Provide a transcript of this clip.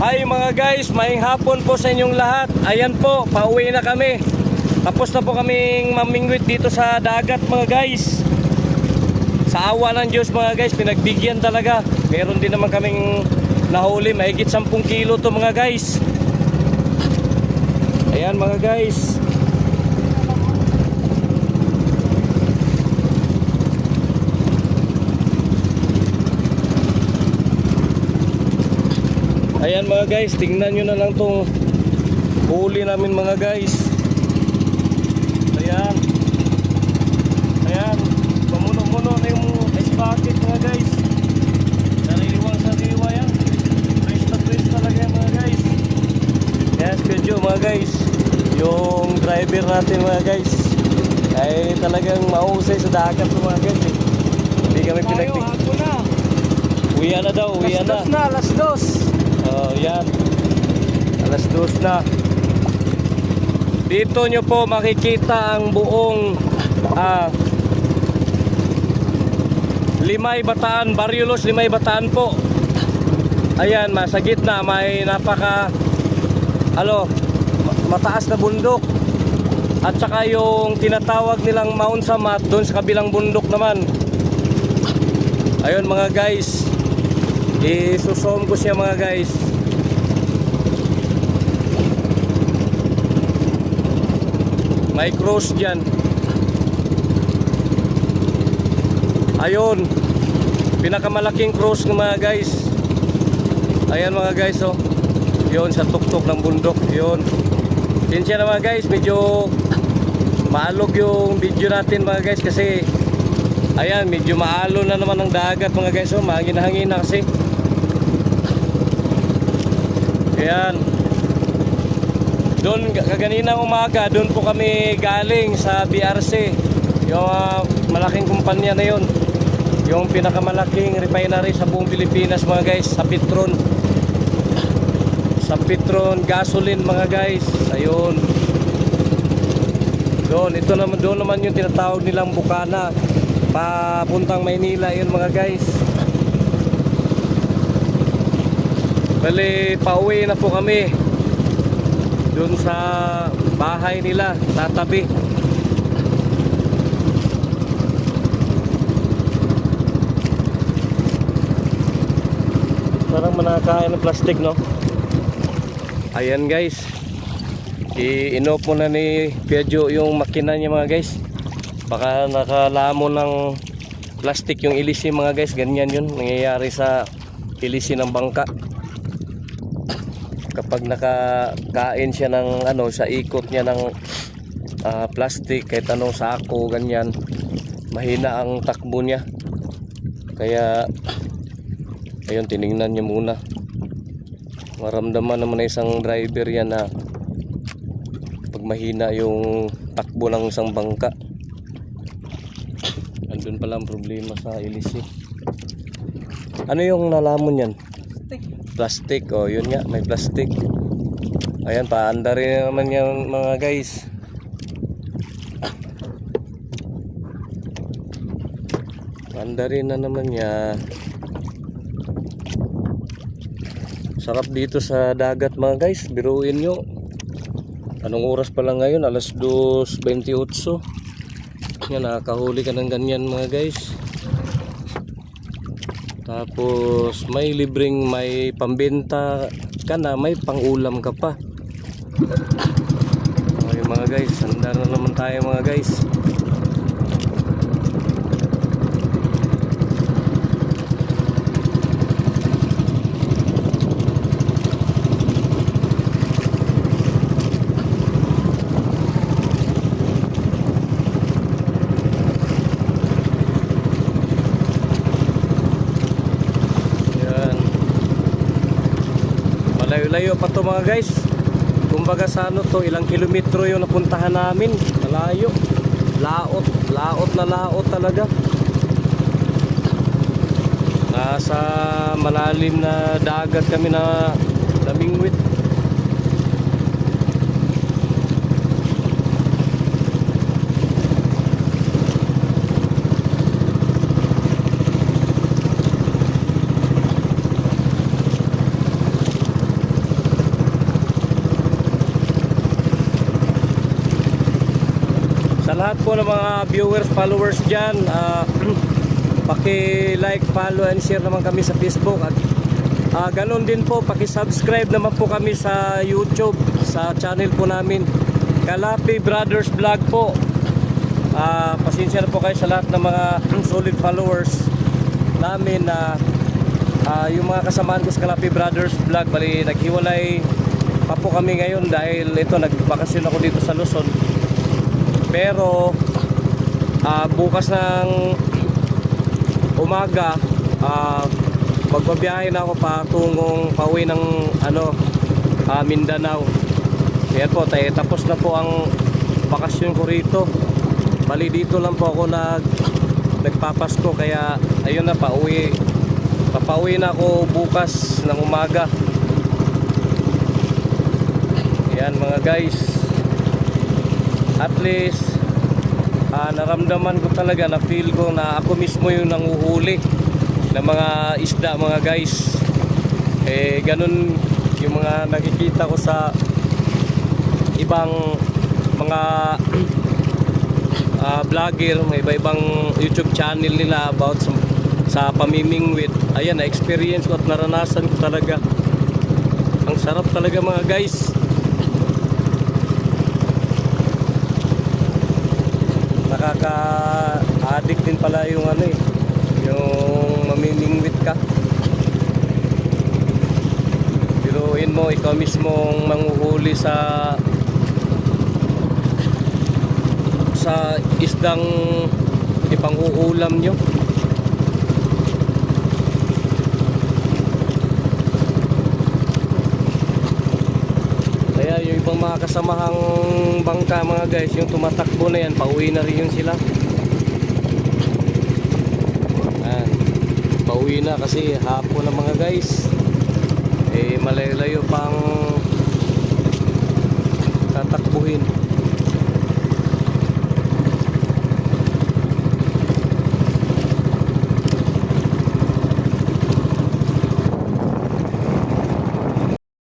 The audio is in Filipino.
Hi mga guys, maing hapon po sa inyong lahat. Ayan po, pauwi na kami. Tapos na po kaming mamingwit dito sa dagat mga guys. Sa awa ng Diyos mga guys, pinagbigyan talaga. Meron din naman kaming nahuli, mahigit 10 kilo to mga guys. Ayan mga guys. Ayan mga guys, tingnan nyo na lang tong huli namin mga guys. Ayan. Ayan. Pamuno-muno na yung ice bucket mga guys. Sariwang sariwa yan. Twist na twist talaga yan mga guys. Yes, Pedro mga guys. Yung driver natin mga guys. Ay talagang mausay sa dagat mga guys. eh. Hindi kami na. Uwi na daw, uwi na. dos na, alas dos. Oh, yan. Alas dos na. Dito nyo po makikita ang buong ah, Limay Bataan, Barrios Limay Bataan po. Ayan, sa gitna may napaka ma- mataas na bundok. At saka yung tinatawag nilang Mount Samat doon sa kabilang bundok naman. Ayun mga guys, isusom ko siya mga guys. May cross dyan. Ayun. Pinakamalaking cross ng mga guys. Ayan mga guys oh. Yun sa tuktok ng bundok. Yun. Pinsya na mga guys. Medyo maalog yung video natin mga guys kasi ayan medyo maalo na naman ang dagat mga guys oh. Mahangin na hangin na kasi. Ayan. Doon kaganinang umaga, doon po kami galing sa BRC. Yung ah, malaking kumpanya na yon. Yung pinakamalaking refinery sa buong Pilipinas mga guys, sa Petron. Sa Petron gasoline mga guys. Ayun. Doon, ito naman doon naman yung tinatawag nilang Bukana. Papuntang Maynila yun mga guys. Bali, pauwi na po kami doon sa bahay nila, tatabi. Parang manakain ng plastic, no? Ayan guys. I-inop mo na ni Piaggio yung makina niya mga guys. Baka nakalamo ng plastic yung ilisi mga guys. Ganyan yun. Nangyayari sa ilisi ng bangka kapag nakakain siya ng ano sa ikot niya ng ah, plastic kahit anong sako ganyan mahina ang takbo niya. Kaya ayun tiningnan niya muna. Maramdaman naman ng isang driver yan na pag mahina yung takbo ng isang bangka andun pala ang problema sa ilisi ano yung nalamon yan plastic oh yun nga may plastic. Ayan paanda rin naman yan mga guys. Paanda rin na naman niya sarap dito sa dagat mga guys. Biruin nyo. Anong oras pa lang ngayon? Alas 2.28 yan nakakahuli ka ng ganyan mga guys tapos may libreng may pambenta ka na, may pangulam ka pa. Okay mga guys, handa na naman tayo mga guys. Yan. Malayo-layo pa to mga guys. Kumbaga sa ano to, ilang kilometro yung napuntahan namin. Malayo. Laot. Laot na laot talaga. Nasa malalim na dagat kami na namingwit. lahat po ng mga viewers, followers dyan, ah, paki-like, follow, and share naman kami sa Facebook. At ah, ganun din po, paki-subscribe naman po kami sa YouTube, sa channel po namin. Kalapi Brothers Vlog po. Ah, pasensya na po kayo sa lahat ng mga solid followers namin na ah, yung mga kasamaan ko sa Kalapi Brothers Vlog, bali naghiwalay pa po kami ngayon dahil ito nagbakasyon ako dito sa Luzon. Pero ah, bukas ng umaga ah, magbabiyahe na ako patungong pauwi ng ano ah, Mindanao. Kaya po, tayo, tapos na po ang bakasyon ko rito. Bali dito lang po ako nag nagpapasko kaya ayun na pauwi. Papauwi na ako bukas ng umaga. Yan mga guys. At least ah, naramdaman ko talaga na feel ko na ako mismo yung nanguhuli ng mga isda mga guys. Eh ganun yung mga nakikita ko sa ibang mga ah, vlogger, may iba-ibang YouTube channel nila about sa, sa pamimingwit. Ayan, na-experience ko at naranasan ko talaga. Ang sarap talaga mga guys. Nakaka-addict din pala yung ano eh, yung mamimingwit ka. Biruin mo, ikaw mismong manguhuli sa sa isdang ipang-uulam nyo. Ibang mga kasamahang bangka mga guys, yung tumatakbo na yan, pauwi na rin yun sila. Ayan. Pauwi na kasi hapon na mga guys. Eh malayo-layo pang